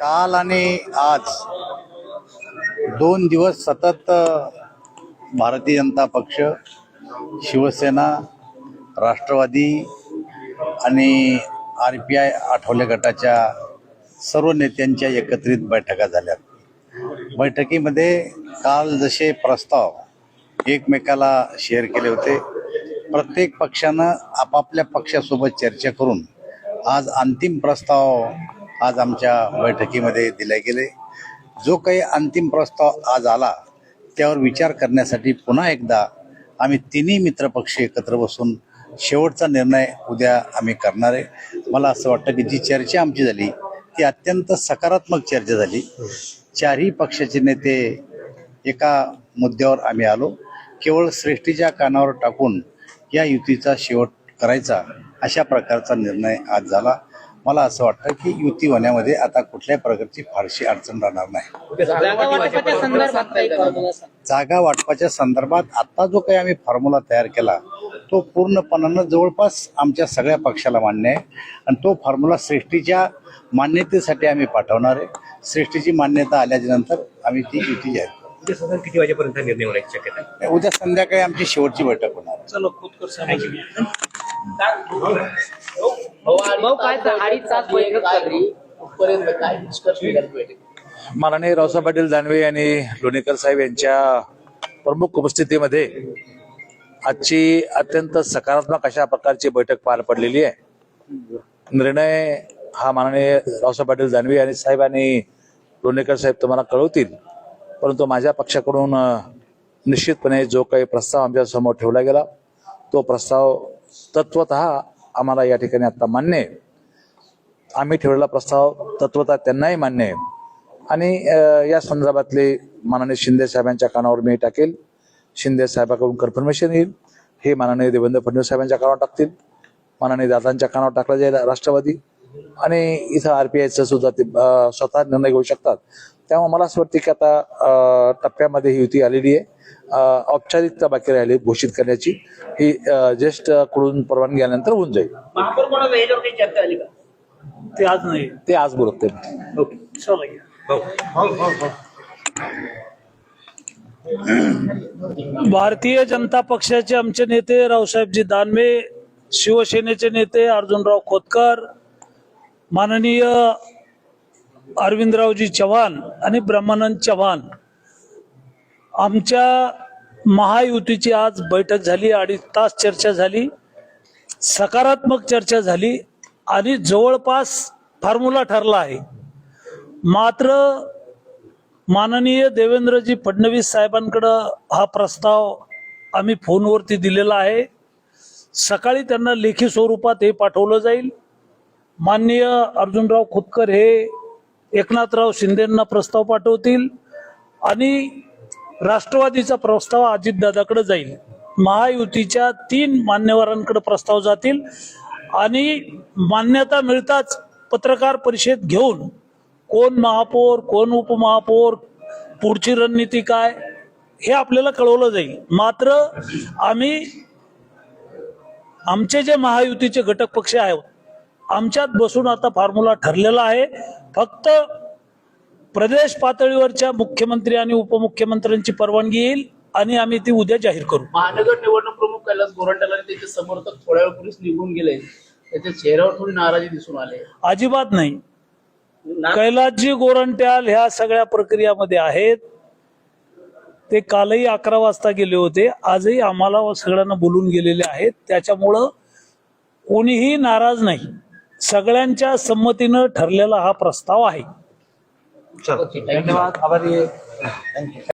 काल आणि आज दोन दिवस सतत भारतीय जनता पक्ष शिवसेना राष्ट्रवादी आणि आर पी आय आठवले गटाच्या सर्व नेत्यांच्या एकत्रित बैठका झाल्या बैठकीमध्ये काल जसे प्रस्ताव एकमेकाला शेअर केले होते प्रत्येक पक्षानं आपापल्या पक्षासोबत चर्चा करून आज अंतिम प्रस्ताव आज आमच्या बैठकीमध्ये दिले गेले. जो काही अंतिम प्रस्ताव आज आला त्यावर विचार करण्यासाठी पुन्हा एकदा आम्ही तिन्ही मित्रपक्ष एकत्र बसून शेवटचा निर्णय उद्या आम्ही करणार आहे. मला असं वाटतं की जी चर्चा आमची झाली ती अत्यंत सकारात्मक चर्चा झाली. चारही पक्षाचे नेते एका मुद्द्यावर आम्ही आलो. केवळ श्रेष्ठीच्या कानावर टाकून या युतीचा शेवट करायचा अशा प्रकारचा निर्णय आज झाला. मला असं वाटतं की युती होण्यामध्ये आता कुठल्याही प्रकारची फारशी अडचण राहणार नाही. जागा वाटपाच्या संदर्भात आता जो काही आम्ही फॉर्म्युला तयार केला तो पूर्णपणानं जवळपास आमच्या सगळ्या पक्षाला मान्य आहे. आणि तो फॉर्म्युला श्रेष्ठीच्या मान्यतेसाठी आम्ही पाठवणार आहे. श्रेष्ठीची मान्यता आल्याच्यानंतर आम्ही ती युती जाहीर करू. उद्या साधारण किती वाजेपर्यंत निर्णय होण्याची शक्यता आहे? उद्या संध्याकाळी आमची शेवटची बैठक होणार आहे. चलो. भाऊ काय तर अडीच तास बैठक चालली? पर्यंत काय? निष्कर्ष निघाले बैठकीत? माननीय रावसाहेब पाटील दानवे आणि लोणीकर साहेब यांच्या प्रमुख उपस्थितीमध्ये आजची अत्यंत सकारात्मक अशा प्रकारची बैठक पार पडलेली आहे. निर्णय हा माननीय रावसाहेब पाटील दानवे आणि साहेब आणि लोणीकर साहेब तुम्हाला कळवतील. परंतु माझ्या पक्षाकडून निश्चितपणे जो काही प्रस्ताव आमच्यासमोर ठेवला गेला तो प्रस्ताव तत्वत आम्हाला या ठिकाणी आता मान्य आहे. आम्ही ठेवलेला प्रस्ताव तत्वता त्यांनाही मान्य आहे. आणि या संदर्भातले माननीय शिंदे साहेबांच्या कानावर मी टाकेल. शिंदे साहेबाकडून कन्फर्मेशन येईल. हे माननीय देवेंद्र फडणवीस साहेबांच्या कानावर टाकतील. माननीय दादांच्या कानावर टाकलं जाईल राष्ट्रवादी. आणि इथं आरपीआयचं सुद्धा ते स्वतः निर्णय घेऊ शकतात. त्यामुळे मला असं वाटतं की आता टप्प्यामध्ये ही युती आलेली आहे. औपचारिकता बाकी राहिली घोषित करण्याची. ही ज्येष्ठकडून परवानगी आल्यानंतर होऊन जाईल. ते आज नाही. ते आज बोलत. भारतीय जनता पक्षाचे आमचे नेते रावसाहेबजी दानवे शिवसेनेचे नेते अर्जुनराव खोतकर माननीय अरविंदरावजी चव्हाण आणि ब्रह्मानंद चव्हाण आमच्या महायुतीची आज बैठक झाली अडीच तास चर्चा झाली सकारात्मक चर्चा झाली आणि जवळपास फॉर्म्युला ठरला आहे. मात्र माननीय देवेंद्रजी फडणवीस साहेबांकडं हा प्रस्ताव आम्ही फोनवरती दिलेला आहे. सकाळी त्यांना लेखी स्वरूपात हे पाठवलं जाईल. माननीय अर्जुनराव खोतकर हे एकनाथराव शिंदेंना प्रस्ताव पाठवतील आणि राष्ट्रवादीचा प्रस्ताव अजितदादाकडे जाईल. महायुतीच्या तीन मान्यवरांकडे प्रस्ताव जातील आणि मान्यता मिळताच पत्रकार परिषद घेऊन कोण महापौर कोण उपमहापौर पुढची रणनीती काय हे आपल्याला कळवलं जाईल. मात्र आम्ही आमचे जे महायुतीचे घटक पक्ष आहेत आमच्यात बसून आता फॉर्म्युला ठरलेला आहे. फक्त प्रदेश पातळीवरच्या मुख्यमंत्री आणि उपमुख्यमंत्र्यांची परवानगी येईल आणि आम्ही ती उद्या जाहीर करू. महानगर निवडणूक प्रमुख कैलास गोरंट्याल आणि त्याचे समर्थक थोड्या वेळपूर्वीच निघून गेले. त्याच्या चेहऱ्यावर थोडी नाराजी दिसून आले. अजिबात नाही. कैलासजी गोरंट्याल ह्या सगळ्या प्रक्रियामध्ये आहेत. ते कालही अकरा वाजता गेले होते. आजही आम्हाला सगळ्यांना बोलून गेलेले आहेत. त्याच्यामुळं कोणीही नाराज नाही. सगळ्यांच्या संमतीनं ठरलेला हा प्रस्ताव आहे. धन्यवाद. आभारी आहे.